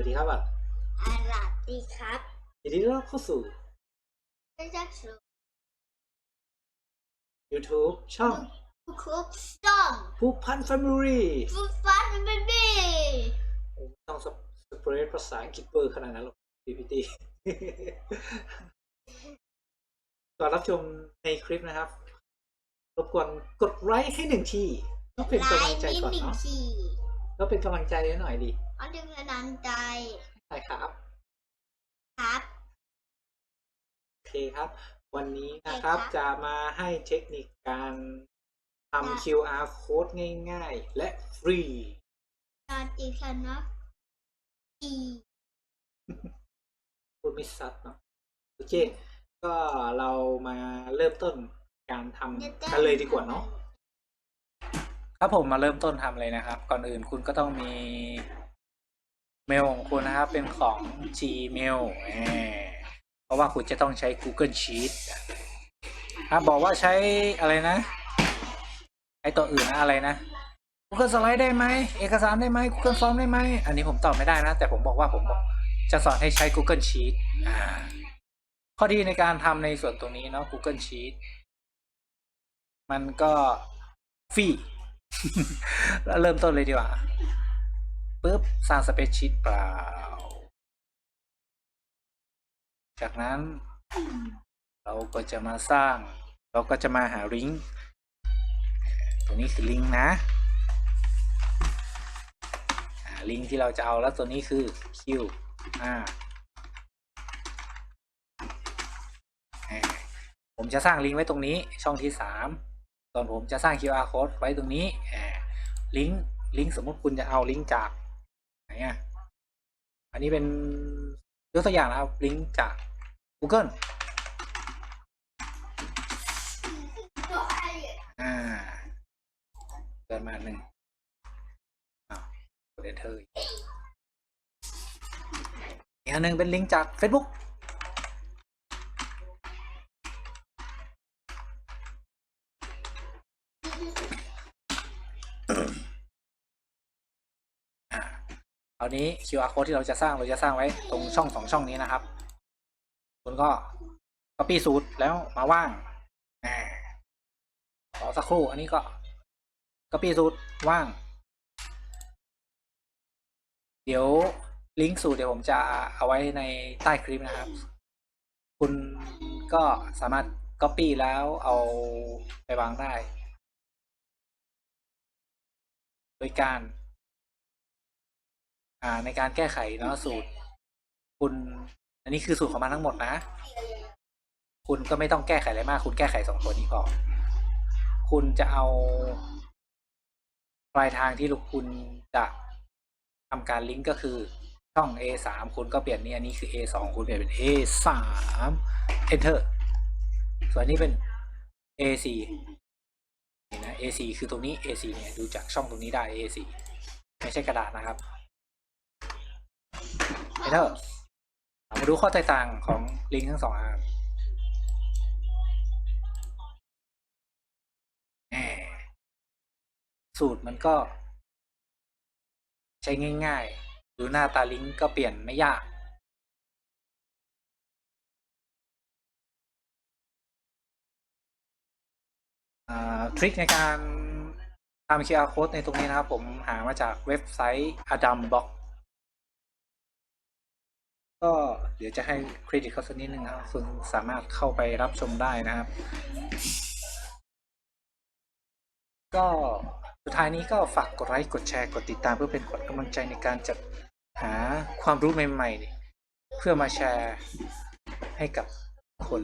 วัสดีครับอะอาราดีครับยินดีต้อนรับเข้าสู่ได้จากสู YouTube ช่องครบช่องผู้พัน Family ฟูฟันเบบี้ผมต้องสเปรย์ภาษาอังกฤษเบอร์ขนาดนั้นหรอก PPT ก่อนรับชมในคลิปนะครับ รบกวนกดไลค์ให้หนึ่งทีเพื่อเป็นกำลังใจนิดก่อนหนึ่งเนาะ ทีแล้วเป็นกำลังใจให้หน่อยดิเอาดึงกระดานใจใช่ครับ ครับโอเคครับ วันนี้นะครับใช่ครับจะมาให้เทคนิคการได้ทำ QR code ง่ายๆ และฟรีการตีคันนะอีพูดไม่ซัดเนาะโอเค ก็เรามาเริ่มต้นการทำกันเลยดีกว่าเนาะ ครับผมมาเริ่มต้นทำเลยนะครับ ก่อนอื่นคุณก็ต้องมีเมลของคุณนะครับ เป็นของ Gmail เพราะว่าคุณจะต้องใช้ Google Sheet ครับบอกว่าใช้อะไรนะไอตัวอื่นนะอะไรนะ Google Slide ได้ไหมเอกสารได้ไหม Google Form ได้ไหม อันนี้ผมตอบไม่ได้นะ แต่ผมบอกว่าผมจะสอนให้ใช้ Google Sheet ข้อดีในการทำในส่วนตรงนี้เนาะ Google Sheet มันก็ฟรี แล้วเริ่มต้นเลยดีกว่าปุ๊บสร้างสเปซชีตเปล่า จากนั้นเราก็จะมาสร้าง เราก็จะมาหาลิงก์ตรงนี้คือลิงก์นะลิงก์ที่เราจะเอาแล้วตัวนี้คือ Q อ่าอ่าผมจะสร้างลิงก์ไว้ตรงนี้ช่องที่สาม ส่วนผมจะสร้าง QR code ไว้ตรงนี้ลิงก์ลิงก์สมมติคุณจะเอาลิงก์จากไหนอะอันนี้เป็นยกตัวอย่างนะครับลิงก์จาก Google อ่าเกินมาหนึ่งอ้าวกด enter อีกอีกอันหนึ่งเป็นลิงก์จาก Facebook เอาคราวนี้ QR code ที่เราจะสร้างเราจะสร้างไว้ตรงช่องสองช่องนี้นะครับ คุณก็ copy สูตรแล้วมาว่างรอสักครู่ อันนี้ก็ copy สูตรว่าง เดี๋ยวลิงก์สูตรเดี๋ยวผมจะเอาไว้ในใต้คลิปนะครับ คุณก็สามารถ copy แล้วเอาไปวางได้ โดยการอ่าในการแก้ไขเนาะสูตร คุณ อันนี้คือสูตรของมันทั้งหมดนะ คุณก็ไม่ต้องแก้ไขอะไรมาก คุณแก้ไขสองตัวนี้พอคุณจะเอาปลายทางที่ลูกคุณจะทำการลิงก์ก็คือช่อง A สามคุณก็เปลี่ยนนี่อันนี้คือ A สองคุณเปลี่ยนเป็น A สาม enter ส่วนนี้เป็น A สี่ นี่นะ A สี่คือตรงนี้ A สี่เนี่ยดูจากช่องตรงนี้ได้ A สี่ไม่ใช่กระดาษนะครับ enter เอามาดูข้อแตกต่างของลิงก์ทั้งสองอันแหมสูตรมันก็ ใช้ง่าย ๆ ดูหน้าตาลิงก์ก็เปลี่ยนไม่ยาก ทริคในการทำ QR code ในตรงนี้นะครับ ผมหามาจากเว็บไซต์ Adam Block ก็เดี๋ยวจะให้เครดิตเขาสักนิดนึงนะครับคุณสามารถเข้าไปรับชมได้นะครับ ก็สุดท้ายนี้ก็ฝากกดไลค์กดแชร์กดติดตามเพื่อเป็นขวัญกำลังใจในการจัดหาความรู้ใหม่ๆ เพื่อมาแชร์ให้กับคน